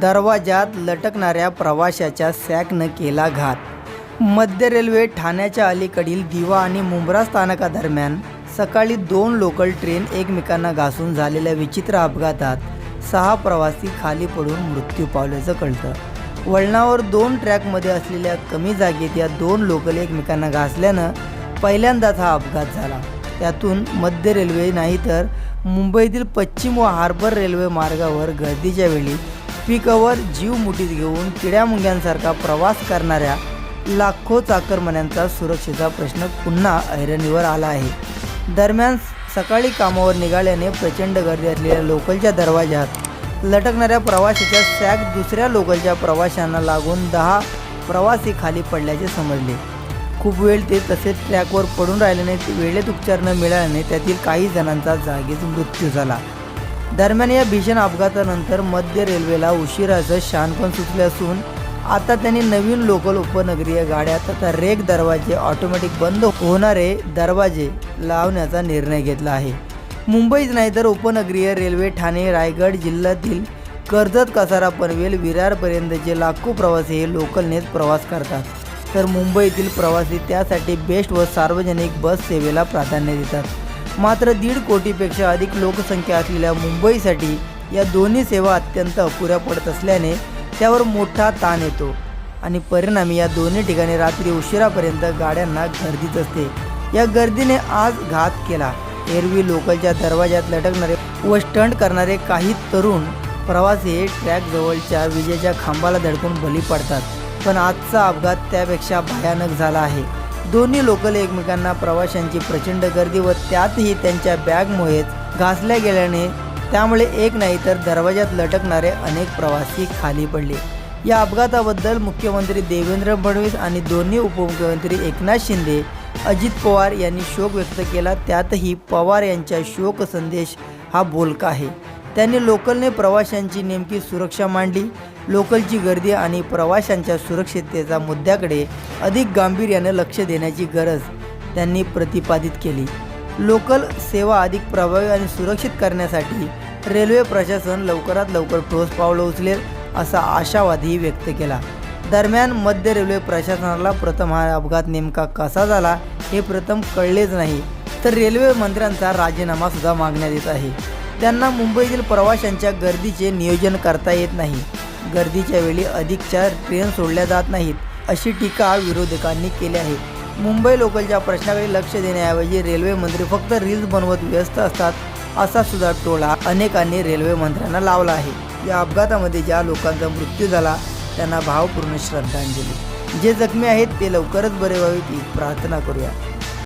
दरवाजात लटकणाऱ्या प्रवाशाच्या सॅकनं केला घात. मध्य रेल्वे ठाण्याच्या अलीकडील दिवा आणि मुंब्रा स्थानकादरम्यान सकाळी दोन लोकल ट्रेन एकमेकांना घासून झालेल्या विचित्र अपघातात सहा प्रवासी खाली पडून मृत्यू पावल्याचं कळतं. वळणावर दोन ट्रॅकमध्ये असलेल्या कमी जागेत या दोन लोकल एकमेकांना घासल्यानं पहिल्यांदाच हा अपघात झाला. त्यातून मध्य रेल्वे नाही तर मुंबईतील पश्चिम व हार्बर रेल्वे मार्गावर गर्दीच्या वेळी पिकावर जीव मुठीत घेऊन किड्यामुंग्यांसारखा प्रवास करणाऱ्या लाखो चाकरमान्यांचा सुरक्षेचा प्रश्न पुन्हा ऐरणीवर आला आहे. दरम्यान सकाळी कामावर निघाल्याने प्रचंड गर्दी असलेल्या लोकलच्या दरवाज्यात लटकणाऱ्या प्रवाशाच्या सॅक दुसऱ्या लोकलच्या प्रवाशांना लागून दहा प्रवासी खाली पडल्याचे समजले. खूप वेळ ते तसेच ट्रॅकवर पडून राहिल्याने वेळेत उपचार न मिळाल्याने त्यातील काही जणांचा जागीच मृत्यू झाला. दरम्यान या भीषण अपघातानंतर मध्य रेल्वेला उशिराचं शानपण सुचले असून आता त्यांनी नवीन लोकल उपनगरीय गाड्या तथा रेक दरवाजे ऑटोमॅटिक बंद होणारे दरवाजे लावण्याचा निर्णय घेतला आहे. मुंबईच नाही तर उपनगरीय रेल्वे ठाणे रायगड जिल्ह्यातील कर्जत कसारा पनवेल विरारपर्यंतचे लाखो प्रवासी हे लोकलनेच प्रवास करतात. तर मुंबईतील प्रवासी त्यासाठी बेस्ट व सार्वजनिक बस सेवेला प्राधान्य देतात. मात्र दीड कोटीपेक्षा अधिक लोकसंख्या असलेल्या मुंबईसाठी या दोन्ही सेवा अत्यंत अपुऱ्या पडत असल्याने त्यावर मोठा ताण येतो आणि परिणामी या दोन्ही ठिकाणी रात्री उशिरापर्यंत गाड्यांना गर्दीच असते. या गर्दीने आज घात केला. एरवी लोकलच्या दरवाज्यात लटकणारे व स्टंट करणारे काही तरुण प्रवासी ट्रॅक जवळच्या विजेच्या खांबाला धडकून बली पडतात. पण आजचा अपघात त्यापेक्षा भयानक झाला आहे. दोन्ही लोकल एकमेकांना प्रवाशांची प्रचंड गर्दी व त्यातही त्यांच्या बॅगमुळेच घासल्या गेल्याने त्यामुळे एक नाही तर दरवाज्यात लटकणारे अनेक प्रवासी खाली पडले. या अपघाताबद्दल मुख्यमंत्री देवेंद्र फडणवीस आणि दोन्ही उपमुख्यमंत्री एकनाथ शिंदे अजित पवार यांनी शोक व्यक्त केला. त्यातही पवार यांच्या शोक संदेश हा बोलका आहे. त्यांनी लोकलने प्रवाशांची नेमकी सुरक्षा मांडली. लोकलची गर्दी आणि प्रवाशांच्या सुरक्षिततेच्या मुद्द्याकडे अधिक गांभीर्याने लक्ष देण्याची गरज त्यांनी प्रतिपादित केली. लोकल सेवा अधिक प्रभावी आणि सुरक्षित करण्यासाठी रेल्वे प्रशासन लवकरात लवकर ठोस पावलं उचलेल असा आशावादही व्यक्त केला. दरम्यान मध्य रेल्वे प्रशासनाला प्रथम हा अपघात नेमका कसा झाला हे प्रथम कळलेच नाही. तर रेल्वे मंत्र्यांचा राजीनामा सुद्धा मागण्यात येत आहे. त्यांना मुंबईतील प्रवाशांच्या गर्दीचे नियोजन करता येत नाही. गर्दीच्या वेळी अधिकच्या ट्रेन सोडल्या जात नाहीत अशी टीका विरोधकांनी केली आहे. मुंबई लोकलच्या प्रश्नाकडे लक्ष देण्याऐवजी रेल्वे मंत्री फक्त रील्स बनवत व्यस्त असतात असा सुद्धा टोळा अनेकांनी रेल्वे मंत्र्यांना लावला आहे. या अपघातामध्ये ज्या लोकांचा मृत्यू झाला त्यांना भावपूर्ण श्रद्धांजली. जे जखमी आहेत ते लवकरच बरे व्हावेत ही प्रार्थना करूया.